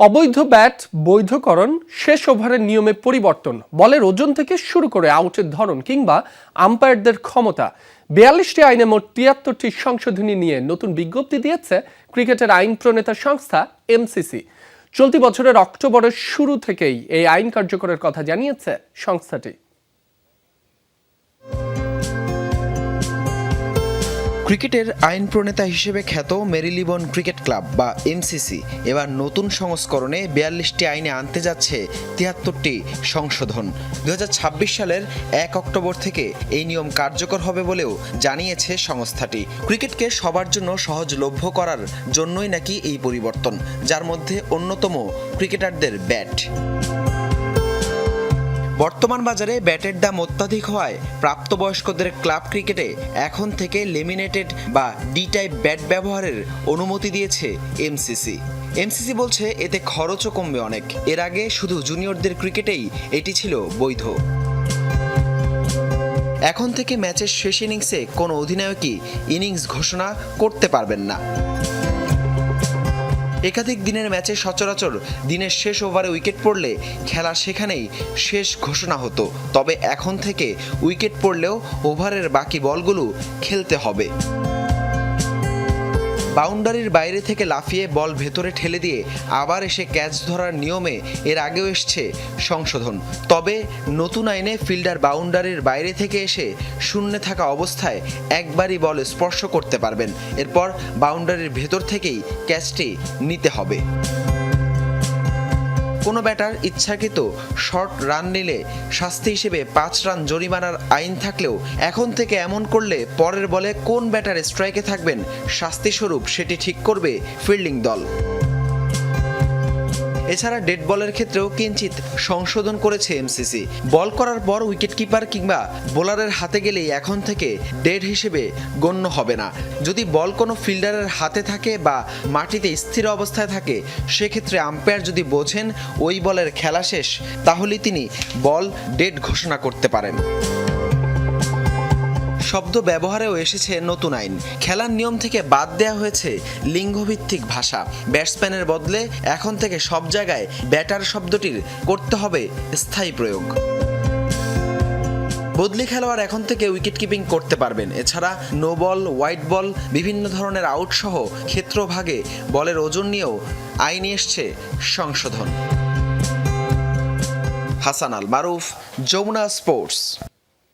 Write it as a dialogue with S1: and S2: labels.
S1: অবৈধ ব্যাট, বৈধকরণ, শেষ ওভারের নিয়মে পরিবর্তন, বলের ওজন থেকে শুরু করে আউটের ধরন কিংবা আম্পায়ারদের ক্ষমতা। বিয়াল্লিশটি আইনে মোট তিয়াত্তরটি সংশোধনী নিয়ে নতুন বিজ্ঞপ্তি দিয়েছে ক্রিকেটের আইন প্রণেতা সংস্থা এমসিসি। চলতি বছরের অক্টোবরের শুরু থেকেই এই আইন কার্যকরের কথা জানিয়েছে সংস্থাটি।
S2: ক্রিকেটের আইন প্রণেতা হিসেবে খ্যাত মেরিলিবন ক্রিকেট ক্লাব বা এমসিসি এবার নতুন সংস্করণে বিয়াল্লিশটি আইনে আনতে যাচ্ছে তিয়াত্তরটি সংশোধন। দু হাজার ছাব্বিশ সালের এক অক্টোবর থেকে এই নিয়ম কার্যকর হবে বলেও জানিয়েছে সংস্থাটি। ক্রিকেটকে সবার জন্য সহজলভ্য করার জন্যই নাকি এই পরিবর্তন, যার মধ্যে অন্যতম ক্রিকেটারদের ব্যাট। বর্তমান বাজারে ব্যাটের দাম অত্যাধিক হওয়ায় প্রাপ্তবয়স্কদের ক্লাব ক্রিকেটে এখন থেকে লেমিনেটেড বা ডি টাইপ ব্যাট ব্যবহারের অনুমতি দিয়েছে এমসিসি। এমসিসি বলছে এতে খরচও কমবে অনেক। এর আগে শুধু জুনিয়রদের ক্রিকেটেই এটি ছিল বৈধ। এখন থেকে ম্যাচের শেষ ইনিংসে কোনো অধিনায়কই ইনিংস ঘোষণা করতে পারবেন না। একাধিক দিনের ম্যাচে সচরাচর দিনের শেষ ওভারে উইকেট পড়লে খেলা সেখানেই শেষ ঘোষণা হতো। তবে এখন থেকে উইকেট পড়লেও ওভারের বাকি বলগুলো খেলতে হবে। বাউন্ডারির বাইরে থেকে লাফিয়ে বল ভেতরে ঠেলে দিয়ে আবার এসে ক্যাচ ধরার নিয়মে এর আগেও এসছে সংশোধন। তবে নতুন আইনে ফিল্ডার বাউন্ডারির বাইরে থেকে এসে শূন্যে থাকা অবস্থায় একবারই বল স্পর্শ করতে পারবেন। এরপর বাউন্ডারির ভেতর থেকেই ক্যাচটি নিতে হবে। কোনো ব্যাটার ইচ্ছাকৃত শর্ট রান নিলে শাস্তি হিসেবে পাঁচ রান জরিমানার আইন থাকলেও এখন থেকে এমন করলে পরের বলে কোন ব্যাটার স্ট্রাইকে থাকবেন শাস্তিস্বরূপ সেটি ঠিক করবে ফিল্ডিং দল। এছাড়া ডেড বলের ক্ষেত্রেও কিঞ্চিত সংশোধন করেছে এমসিসি বল করার পর উইকেট কিপার কিংবা বোলারের হাতে গেলেই এখন থেকে ডেড হিসেবে গণ্য হবে না। যদি বল কোনো ফিল্ডারের হাতে থাকে বা মাটিতে স্থির অবস্থায় থাকে, সেক্ষেত্রে আম্পায়ার যদি বোঝেন ওই বলের খেলা শেষ তাহলে তিনি বল ডেড ঘোষণা করতে পারেন। শব্দ ব্যবহারেও এসেছে নতুন আইন। খেলার নিয়ম থেকে বাদ দেওয়া হয়েছে লিঙ্গভিত্তিক ভাষা। ব্যাটসম্যানের বদলে এখন থেকে সব জায়গায় ব্যাটার শব্দটির করতে হবে স্থায়ী প্রয়োগ। বদলি খেলোয়াড় এখন থেকে উইকেট কিপিং করতে পারবেন। এছাড়া নো বল, হোয়াইট বল, বিভিন্ন ধরনের আউট সহ ক্ষেত্রভাগে বলের ওজন নিয়েও আইনে এসছে সংশোধন। হাসান আল মারুফ, যমুনা স্পোর্টস।